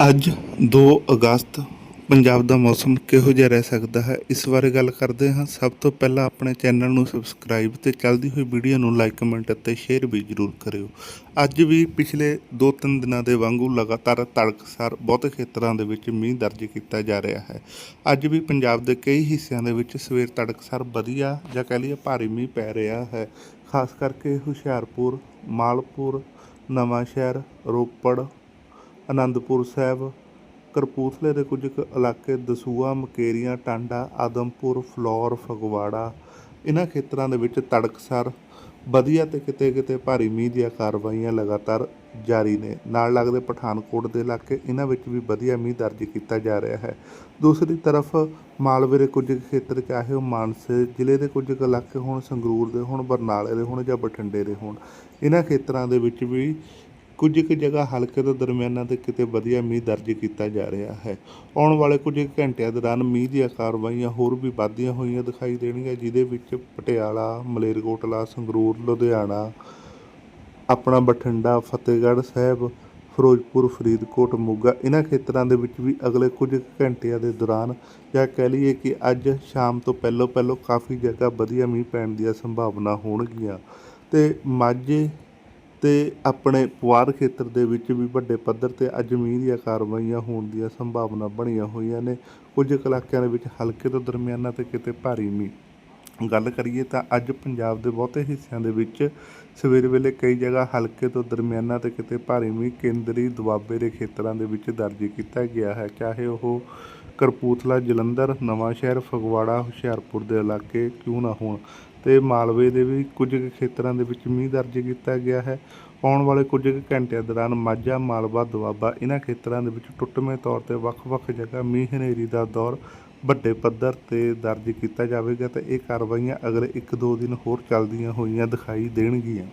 ਅੱਜ 2 ਅਗਸਤ ਪੰਜਾਬ ਦਾ ਮੌਸਮ ਕਿਹੋ ਜਿਹਾ ਰਹਿ ਸਕਦਾ ਹੈ, ਇਸ ਬਾਰੇ ਗੱਲ ਕਰਦੇ ਹਾਂ। ਸਭ ਤੋਂ ਪਹਿਲਾਂ ਆਪਣੇ ਚੈਨਲ ਨੂੰ ਸਬਸਕ੍ਰਾਈਬ ਤੇ ਚੱਲਦੀ ਹੋਈ ਵੀਡੀਓ ਨੂੰ ਲਾਈਕ, ਕਮੈਂਟ ਅਤੇ ਸ਼ੇਅਰ ਵੀ ਜ਼ਰੂਰ ਕਰਿਓ। ਅੱਜ ਵੀ ਪਿਛਲੇ 2-3 ਦਿਨਾਂ ਦੇ ਵਾਂਗੂ ਲਗਾਤਾਰ ਤੜਕਸਾਰ ਬਹੁਤੇ ਖੇਤਰਾਂ ਦੇ ਵਿੱਚ ਮੀਂਹ ਦਰਜ ਕੀਤਾ ਜਾ ਰਿਹਾ ਹੈ। ਅੱਜ ਵੀ ਪੰਜਾਬ ਦੇ ਕਈ ਹਿੱਸਿਆਂ ਦੇ ਵਿੱਚ ਸਵੇਰ ਤੜਕਸਾਰ ਵਧੀਆ ਜਾਂ ਕਹਿ ਲਈਏ ਭਾਰੀ ਮੀਂਹ ਪੈ ਰਿਹਾ ਹੈ। ਖਾਸ ਕਰਕੇ ਹੁਸ਼ਿਆਰਪੁਰ, ਮਾਲਪੁਰ ਨਵਾਂ ਸ਼ਹਿਰ ਰੋਪੜ ਆਨੰਦਪੁਰ ਸਾਹਿਬ ਕਰਪੂਥਲੇ ਦੇ ਕੁਝ ਕੁ ਇਲਾਕੇ ਦਸੂਆ ਮਕੇਰੀਆਂ, ਟਾਂਡਾ, ਆਦਮਪੁਰ, ਫਲੌਰ, ਫਗਵਾੜਾ ਇਹਨਾਂ ਖੇਤਰਾਂ ਦੇ ਵਿੱਚ ਤੜਕਸਰ, ਵਧੀਆ ਤੇ ਕਿਤੇ ਕਿਤੇ ਭਾਰੀ ਮੀਂਹ ਦੀਆਂ ਕਾਰਵਾਈਆਂ ਲਗਾਤਾਰ ਜਾਰੀ ਨੇ। ਨਾਲ ਲੱਗਦੇ ਪਠਾਨਕੋਟ ਦੇ ਇਲਾਕੇ ਇਹਨਾਂ ਵਿੱਚ ਵੀ ਵਧੀਆ ਮੀਂਹ ਦਰਜ ਕੀਤਾ ਜਾ ਰਿਹਾ ਹੈ। ਦੂਸਰੀ ਤਰਫ, ਮਾਲਵੇ ਦੇ ਕੁਝ ਕੁ ਖੇਤਰ, ਚਾਹੇ ਉਹ ਮਾਨਸੇ ਜ਼ਿਲ੍ਹੇ ਦੇ ਕੁਝ ਕੁ ਇਲਾਕੇ ਹੋਣ, ਸੰਗਰੂਰ ਦੇ ਹੋਣ, ਬਰਨਾਲੇ ਦੇ ਹੋਣ ਜਾਂ ਬਠਿੰਡੇ ਦੇ ਹੋਣ ਇਹਨਾਂ ਖੇਤਰਾਂ ਦੇ ਵਿੱਚ ਵੀ ਕੁਝ ਕੁ ਜਗ੍ਹਾ ਹਲਕੇ ਤੋਂ ਦਰਮਿਆਨਾ ਤੇ ਕਿਤੇ ਵਧੀਆ ਮੀਂਹ ਦਰਜ ਕੀਤਾ ਜਾ ਰਿਹਾ ਹੈ। ਆਉਣ ਵਾਲੇ ਕੁਝ ਕੁ ਘੰਟਿਆਂ ਦੌਰਾਨ ਮੀਂਹ ਦੀਆਂ ਕਾਰਵਾਈਆਂ ਹੋਰ ਵੀ ਵੱਧਦੀਆਂ ਹੋਈਆਂ ਦਿਖਾਈ ਦੇਣਗੀਆਂ, ਜਿਹਦੇ ਵਿੱਚ ਪਟਿਆਲਾ, ਮਲੇਰਕੋਟਲਾ, ਸੰਗਰੂਰ, ਲੁਧਿਆਣਾ, ਆਪਣਾ ਬਠਿੰਡਾ, ਫਤਿਹਗੜ੍ਹ ਸਾਹਿਬ, ਫਿਰੋਜ਼ਪੁਰ, ਫਰੀਦਕੋਟ, ਮੋਗਾ ਇਹਨਾਂ ਖੇਤਰਾਂ ਦੇ ਵਿੱਚ ਵੀ ਅਗਲੇ ਕੁਝ ਕੁ ਘੰਟਿਆਂ ਦੇ ਦੌਰਾਨ ਜਾਂ ਕਹਿ ਲਈਏ ਕਿ ਅੱਜ ਸ਼ਾਮ ਤੋਂ ਪਹਿਲਾਂ ਪਹਿਲਾਂ ਕਾਫੀ ਜਗ੍ਹਾ ਵਧੀਆ ਮੀਂਹ ਪੈਣ ਦੀਆਂ ਸੰਭਾਵਨਾ ਹੋਣਗੀਆਂ। ਤੇ ਮਾਝੇ ਤੇ ਆਪਣੇ ਪੁਆਧ ਖੇਤਰ ਦੇ ਵਿੱਚ ਵੀ ਵੱਡੇ ਪੱਧਰ ਤੇ ਅੱਜ ਮੀਂਹ ਦੀਆਂ ਕਾਰਵਾਈਆਂ ਹੋਣ ਦੀਆਂ ਸੰਭਾਵਨਾ ਬਣੀਆਂ ਹੋਈਆਂ ਨੇ। ਕੁਝ ਇਲਾਕਿਆਂ ਦੇ ਵਿੱਚ ਹਲਕੇ ਤੋਂ ਦਰਮਿਆਨਾ ਤੇ ਕਿਤੇ ਭਾਰੀ ਮੀਂਹ। ਗੱਲ ਕਰੀਏ ਤਾਂ ਅੱਜ ਪੰਜਾਬ ਦੇ ਬਹੁਤੇ ਹਿੱਸਿਆਂ ਦੇ ਵਿੱਚ ਸਵੇਰ ਵੇਲੇ ਕਈ ਜਗ੍ਹਾ ਹਲਕੇ ਤੋਂ ਦਰਮਿਆਨਾ ਤੇ ਕਿਤੇ ਭਾਰੀ ਮੀਂਹ ਕੇਂਦਰੀ ਦੁਆਬੇ ਦੇ ਖੇਤਰਾਂ ਦੇ ਵਿੱਚ ਦਰਜ ਕੀਤਾ ਗਿਆ ਹੈ। ਚਾਹੇ ਉਹ ਕਰਪੂਥਲਾ, ਜਲੰਧਰ ਨਵਾਂ ਸ਼ਹਿਰ ਫਗਵਾੜਾ, ਹੁਸ਼ਿਆਰਪੁਰ ਦੇ ਇਲਾਕੇ ਕਿਉਂ ਨਾ ਹੋਣ। ਤੇ ਮਾਲਵੇ ਦੇ ਵੀ ਕੁਝ ਕੁ ਖੇਤਰਾਂ ਦੇ ਵਿੱਚ ਮੀਂਹ ਦਰਜ ਕੀਤਾ ਗਿਆ ਹੈ। ਆਉਣ ਵਾਲੇ ਕੁਝ ਕੁ ਘੰਟਿਆਂ ਦੌਰਾਨ ਮਾਝਾ, ਮਾਲਵਾ, ਦੁਆਬਾ ਇਹਨਾਂ ਖੇਤਰਾਂ ਦੇ ਵਿੱਚ ਟੁੱਟਵੇਂ ਤੌਰ ਤੇ ਵੱਖ-ਵੱਖ ਜਗ੍ਹਾ ਮੀਂਹ ਹਨੇਰੀ ਦਾ ਦੌਰ ਵੱਡੇ ਪੱਧਰ ਤੇ ਦਰਜ ਕੀਤਾ ਜਾਵੇਗਾ ਤੇ ਇਹ ਕਾਰਵਾਈਆਂ ਅਗਲੇ 1-2 ਦਿਨ ਹੋਰ ਚੱਲਦੀਆਂ ਹੋਈਆਂ ਦਿਖਾਈ ਦੇਣਗੀਆਂ।